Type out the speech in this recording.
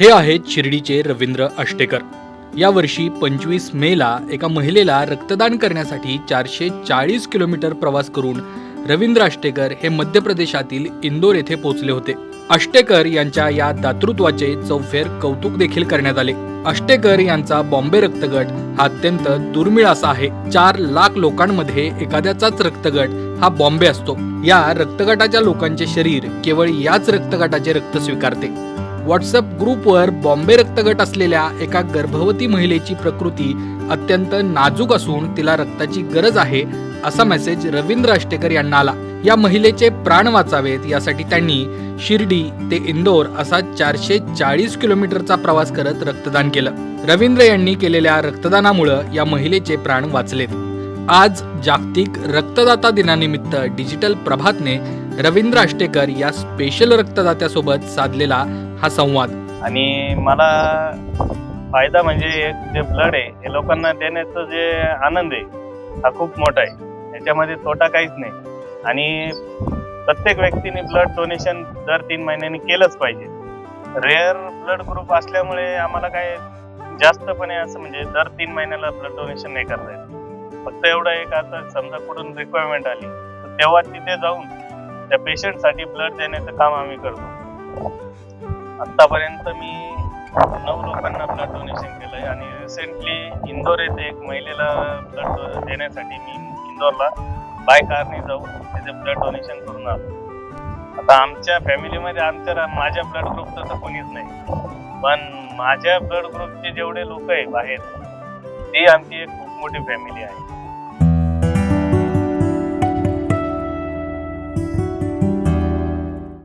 हे आहेत शिर्डीचे रवींद्र आष्टेकर. यावर्षी पंचवीस मेला एका महिलेला रक्तदान करण्यासाठी चारशे चाळीस किलोमीटर प्रवास करून रवींद्र आष्टेकर हे मध्य प्रदेशातील इंदोर येथे पोहोचले होते. आष्टेकर यांच्या या दातृत्वाचे चौफेर कौतुक देखील करण्यात आले. आष्टेकर यांचा बॉम्बे रक्तगट हा अत्यंत दुर्मिळ असा आहे. चार लाख लोकांमध्ये एखाद्याचाच रक्तगट हा बॉम्बे असतो. या रक्तगटाच्या लोकांचे शरीर केवळ याच रक्तगटाचे रक्त स्वीकारते. व्हॉट्सअप ग्रुपवर बॉम्बे रक्तगट असलेल्या एका गर्भवती महिलेची प्रकृती अत्यंत नाजूक असून तिला रक्ताची गरज आहे असा मेसेज रवींद्र आष्टेकर यांना आला. या महिलेचे प्राण वाचावेत यासाठी त्यांनी शिर्डी ते इंदोर असा चारशे चाळीस किलोमीटरचा प्रवास करत रक्तदान केलं. रवींद्र यांनी केलेल्या रक्तदानामुळं या महिलेचे प्राण वाचलेत. आज जागतिक रक्तदाता दिनानिमित्त डिजिटल प्रभातने रवींद्र आष्टेकर या स्पेशल रक्तदात्यासोबत साधलेला हा संवाद. आणि मला फायदा म्हणजे जे ब्लड आहे हे लोकांना देण्याचं जे आनंद आहे हा खूप मोठा आहे. याच्यामध्ये तोटा काहीच नाही. आणि प्रत्येक व्यक्तीने ब्लड डोनेशन दर तीन महिन्यांनी केलंच पाहिजे. रेअर ब्लड ग्रुप असल्यामुळे आम्हाला काय जास्तपणे असं म्हणजे दर तीन महिन्याला ब्लड डोनेशन नाही करता येत. फक्त एवढं एक आता समजा कुठून रिक्वायरमेंट आली तर तेव्हा तिथे जाऊन त्या पेशंटसाठी ब्लड देण्याचं काम आम्ही करतो. आतापर्यंत मी नऊ लोकांना ब्लड डोनेशन केलंय आणि रिसेंटली इंदोर येथे एक महिलेला ब्लड देण्यासाठी मी इंदोरला बाय कारने जाऊन त्याचे ब्लड डोनेशन करून आलो. आता आमच्या फॅमिलीमध्ये आमच्या माझ्या ब्लड ग्रुपचं तर कोणीच नाही. पण माझ्या ब्लड ग्रुपचे जेवढे लोक आहे बाहेर ती आमची एक मोठी फॅमिली आहे